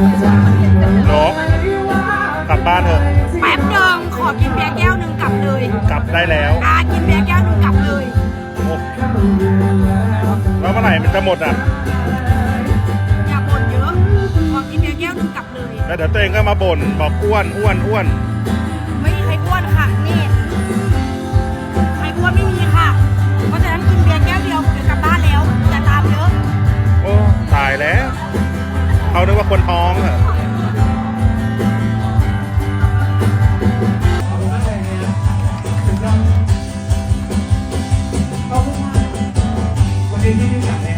นกกลับบ้านเถอะ แป๊บหนึ่งขอกินเบียร์แก้วหนึ่งกลับเลยกลับได้แล้ว อากินเบียร์แก้วหนึ่งกลับเลยโอ้แล้วเมื่อไหร่มันจะหมดอะ อย่าบ่นเยอะ ขอกินเบียร์แก้วหนึ่งกลับเลย แล้วเดี๋ยวตัวเองก็มาบ่นบอกอ้วนอ้วนอ้วน บนท้องอะวันนี้ท่นี่กเลย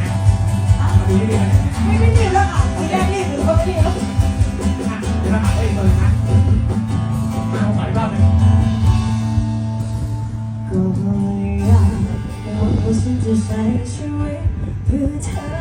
นนี้ที่นี่ไปไนะไม่ได้รีบแล้วค่ะไม่ได้รีหรือเขไม่รีบแล้วะเดี๋ยวเราห้อีกนะเอาไปบ้างเลยก็ไม่อยากให้คนจะใช้ชีวิเพื่อเธอ